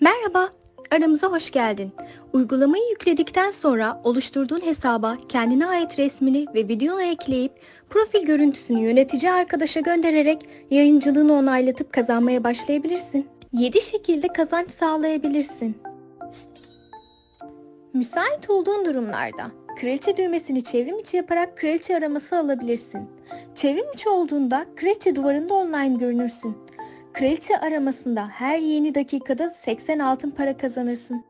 Merhaba, aramıza hoş geldin. Uygulamayı yükledikten sonra oluşturduğun hesaba kendine ait resmini ve videonu ekleyip profil görüntüsünü yönetici arkadaşa göndererek yayıncılığını onaylatıp kazanmaya başlayabilirsin. 7 şekilde kazanç sağlayabilirsin. Müsait olduğun durumlarda kraliçe düğmesini çevrim içi yaparak kraliçe araması alabilirsin. Çevrim içi olduğunda kraliçe duvarında online görünürsün. Kraliçe aramasında her yeni dakikada 80 altın para kazanırsın.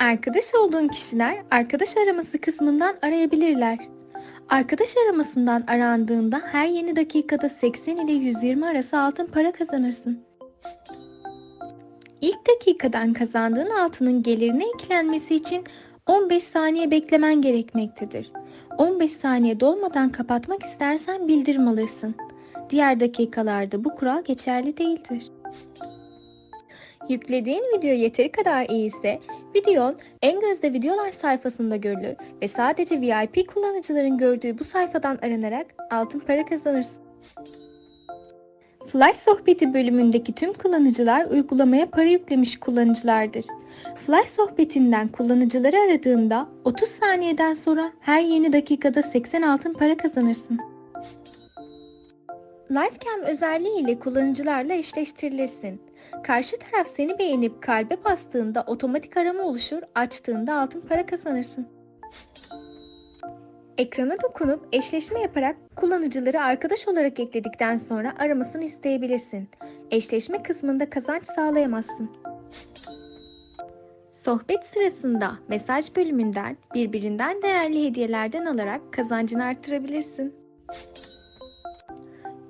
Arkadaş olduğun kişiler arkadaş araması kısmından arayabilirler. Arkadaş aramasından arandığında her yeni dakikada 80 ile 120 arası altın para kazanırsın. İlk dakikadan kazandığın altının gelirine eklenmesi için 15 saniye beklemen gerekmektedir. 15 saniye dolmadan kapatmak istersen bildirim alırsın. Diğer dakikalarda bu kural geçerli değildir. Yüklediğin video yeteri kadar iyi ise videon en gözde videolar sayfasında görülür ve sadece VIP kullanıcıların gördüğü bu sayfadan aranarak altın para kazanırsın. Flash sohbeti bölümündeki tüm kullanıcılar uygulamaya para yüklemiş kullanıcılardır. Flash sohbetinden kullanıcıları aradığında 30 saniyeden sonra her yeni dakikada 80 altın para kazanırsın. Livecam özelliği ile kullanıcılarla eşleştirilirsin. Karşı taraf seni beğenip kalbe bastığında otomatik arama oluşur, açtığında altın para kazanırsın. Ekrana dokunup eşleşme yaparak kullanıcıları arkadaş olarak ekledikten sonra aramasını isteyebilirsin. Eşleşme kısmında kazanç sağlayamazsın. Sohbet sırasında mesaj bölümünden birbirinden değerli hediyelerden alarak kazancını artırabilirsin.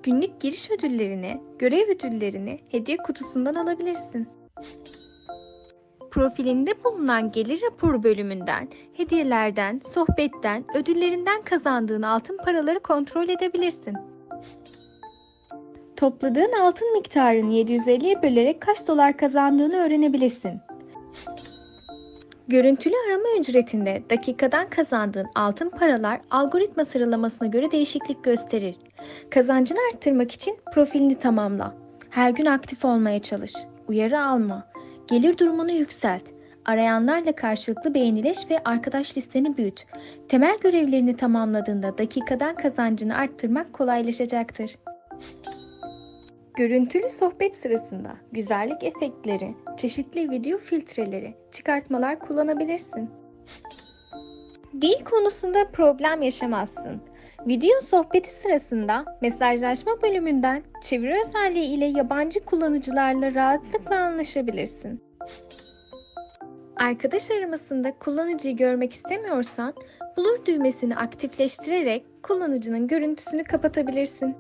Günlük giriş ödüllerini, görev ödüllerini hediye kutusundan alabilirsin. Profilinde bulunan gelir raporu bölümünden, hediyelerden, sohbetten, ödüllerinden kazandığın altın paraları kontrol edebilirsin. Topladığın altın miktarını 750'ye bölerek kaç dolar kazandığını öğrenebilirsin. Görüntülü arama ücretinde dakikadan kazandığın altın paralar algoritma sıralamasına göre değişiklik gösterir. Kazancını arttırmak için profilini tamamla. Her gün aktif olmaya çalış. Uyarı alma. Gelir durumunu yükselt. Arayanlarla karşılıklı beğenileş ve arkadaş listeni büyüt. Temel görevlerini tamamladığında dakikadan kazancını arttırmak kolaylaşacaktır. Görüntülü sohbet sırasında güzellik efektleri, çeşitli video filtreleri, çıkartmalar kullanabilirsin. Dil konusunda problem yaşamazsın. Video sohbeti sırasında mesajlaşma bölümünden çeviri özelliği ile yabancı kullanıcılarla rahatlıkla anlaşabilirsin. Arkadaş aramasında kullanıcıyı görmek istemiyorsan, bulur düğmesini aktifleştirerek kullanıcının görüntüsünü kapatabilirsin.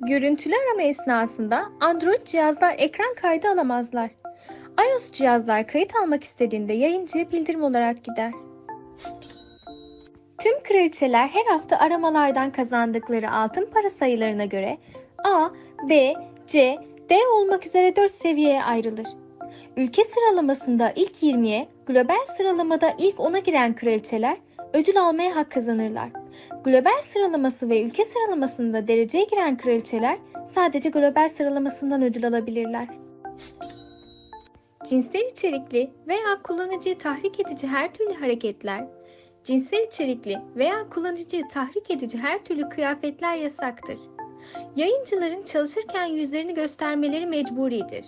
Görüntülü arama esnasında Android cihazlar ekran kaydı alamazlar. iOS cihazlar kayıt almak istediğinde yayıncıya bildirim olarak gider. Tüm kraliçeler her hafta aramalardan kazandıkları altın para sayılarına göre A, B, C, D olmak üzere 4 seviyeye ayrılır. Ülke sıralamasında ilk 20'ye, global sıralamada ilk 10'a giren kraliçeler ödül almaya hak kazanırlar. Global sıralaması ve ülke sıralamasında dereceye giren kraliçeler sadece global sıralamasından ödül alabilirler. Cinsel içerikli veya kullanıcıyı tahrik edici her türlü hareketler, cinsel içerikli veya kullanıcıyı tahrik edici her türlü kıyafetler yasaktır. Yayıncıların çalışırken yüzlerini göstermeleri mecburidir.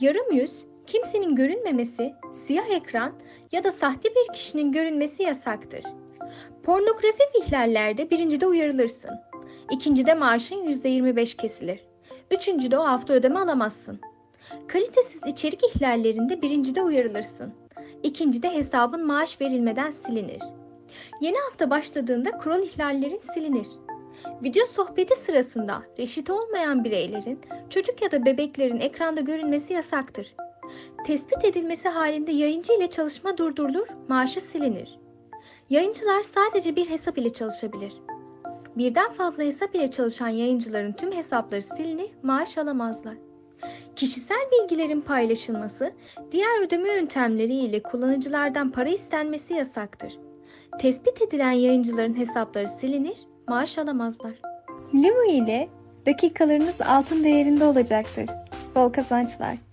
Yarım yüz, kimsenin görünmemesi, siyah ekran ya da sahte bir kişinin görünmesi yasaktır. Pornografi ihlallerde birincide uyarılırsın. İkincide maaşın %25 kesilir. Üçüncüde o hafta ödeme alamazsın. Kalitesiz içerik ihlallerinde birincide uyarılırsın. İkincide hesabın maaş verilmeden silinir. Yeni hafta başladığında kural ihlallerin silinir. Video sohbeti sırasında reşit olmayan bireylerin, çocuk ya da bebeklerin ekranda görünmesi yasaktır. Tespit edilmesi halinde yayıncı ile çalışma durdurulur, maaşı silinir. Yayıncılar sadece bir hesap ile çalışabilir. Birden fazla hesap ile çalışan yayıncıların tüm hesapları silinir, maaş alamazlar. Kişisel bilgilerin paylaşılması, diğer ödeme yöntemleri ile kullanıcılardan para istenmesi yasaktır. Tespit edilen yayıncıların hesapları silinir, maaş alamazlar. Limo ile dakikalarınız altın değerinde olacaktır. Bol kazançlar.